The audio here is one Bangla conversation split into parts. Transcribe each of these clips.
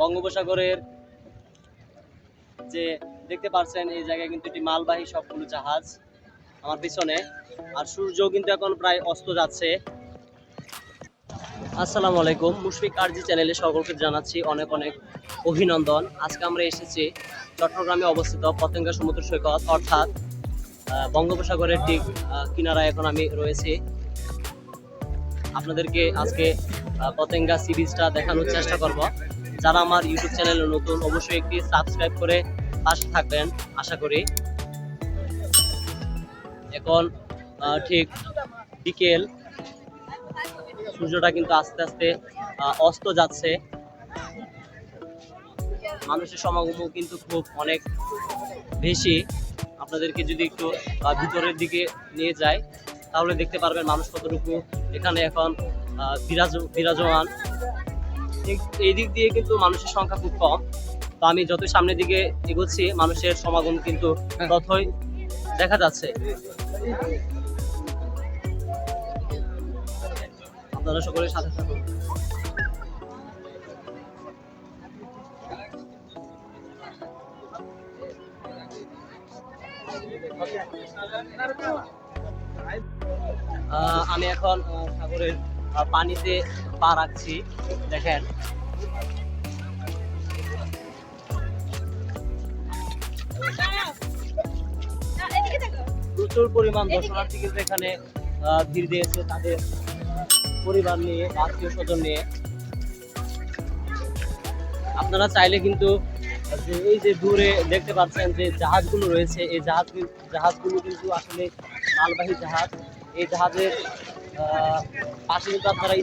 বঙ্গোপসাগরের যে দেখতে পাচ্ছেন এই জায়গায় কিন্তু একটি মালবাহী সবগুলো জাহাজ আমার পিছনে। আর সূর্য কিন্তু এখন প্রায় অস্ত যাচ্ছে। আসসালামু আলাইকুম, মুশফিক আরজি চ্যানেলে সকলকে জানাচ্ছি অনেক অনেক অভিনন্দন। আজকে আমরা এসেছি চট্টগ্রামে অবস্থিত পতেঙ্গা সমুদ্র সৈকত, অর্থাৎ বঙ্গোপসাগরের ঠিক কিনারায় এখন আমি রয়েছি। আপনাদেরকে আজকে পতেঙ্গা সিরিজটা দেখানোর চেষ্টা করব। যারা আমার ইউটিউব চ্যানেলে নতুন, অবশ্যই একটি সাবস্ক্রাইব করে পাশে থাকবেন, আশা করি। এখন ঠিক বিকেল। সূর্যটা কিন্তু আস্তে আস্তে অস্ত যাচ্ছে। মানুষের সমাগমও কিন্তু খুব অনেক বেশি। আপনাদেরকে যদি একটু ভিতরের দিকে নিয়ে যায় তাহলে দেখতে পারবেন মানুষ কতটুকু এখানে এখন বিরাজ, বিরাজমান। এই দিক দিয়ে কিন্তু মানুষের সংখ্যা খুব কম। তো আমি যত সামনের দিকে এগোচ্ছি মানুষের সমাগম কিন্তু ততই দেখা যাচ্ছে। আপনারা সকলের সাথে থাকুন। আহ, আমি এখন সাগরের পানিতে পা রাখছি। দেখেন। প্রচুর পরিমাণ দর্শনার্থী কিন্তু এখানে ভিড় দিয়েছে তাদের পরিবার নিয়ে আত্মীয় স্বজন নিয়ে। আপনারা চাইলে কিন্তু এই যে দূরে দেখতে পাচ্ছেন যে জাহাজগুলো রয়েছে এই জাহাজ জাহাজগুলো কিন্তু আসলে মালবাহী জাহাজ। এই জাহাজের পাশে কিন্তু আপনারা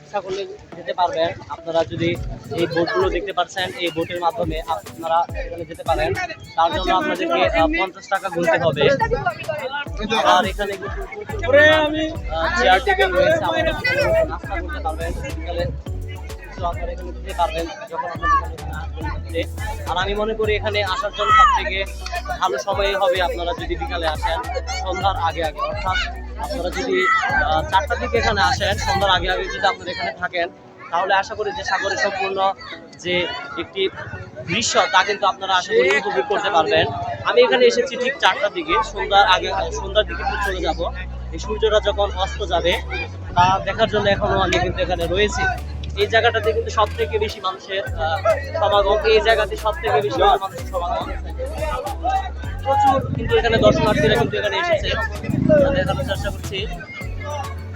ইচ্ছা করলে যেতে পারবেন। আপনারা যদি এই বোটগুলো দেখতে পাচ্ছেন এই বোটের মাধ্যমে আপনারা এখানে যেতে পারেন। তার জন্য আপনাদেরকে পঞ্চাশ টাকা গুনতে হবে। আর এখানে চেয়ার টেবিল রয়েছে। আপনারা নাস্তা করতে পারবেন। আর আমি মনে করি এখানে আসার জন্য সব থেকে ভালো সময় হবে আপনারা যদি বিকালে আসেন, সন্ধ্যার আগে আগে। অর্থাৎ আপনারা যদি চারটার দিকে এখানে আসেন, সন্ধ্যার আগে আগে যদি আপনারা এখানে থাকেন, তাহলে আশা করি যে সাগরের সম্পূর্ণ যে একটি দৃশ্য, তা কিন্তু আপনারা আশা করি উপভোগ করতে পারবেন। আমি এখানে এসেছি ঠিক চারটার দিকে, সন্ধ্যার আগে, সন্ধ্যার দিকে চলে যাব। এই সূর্যটা যখন অস্ত যাবে, তা দেখার জন্য এখনও আমি কিন্তু এখানে রয়েছি। এই জায়গাটাতে কিন্তু সব থেকে বেশি মানুষের সমাগম এই জায়গাতে সব থেকে বেশি মানুষের সমাগম। প্রচুর কিন্তু এখানে দর্শনার্থীরা কিন্তু এখানে এসেছে। দেখানোর চেষ্টা করছি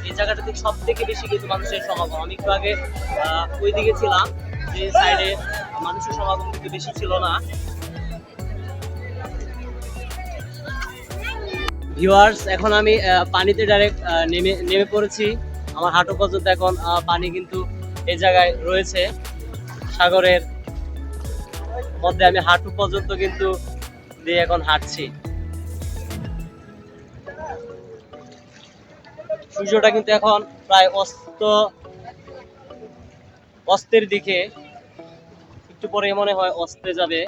এই জায়গাটাতে সব থেকে বেশি কিন্তু মানুষের সমাগম। আমি একটু আগে আহ, ওই দিকে ছিলাম যে সাইডে মানুষের সমাগম কিন্তু বেশি ছিল না। ভিউয়ার্স এখন আমি পানিতে ডাইরেক্ট নেমে নেমে পড়েছি। আমার হাঁটু পর্যন্ত এখন পানি কিন্তু এই জায়গায় রয়েছে। সাগরের মধ্যে আমি হাঁটু পর্যন্ত কিন্তু দিয়ে এখন হাঁটছি। সূর্যটা কিন্তু এখন প্রায় অস্ত, অস্তের দিকে, একটু পরে মনে হয় অস্তে যাবে।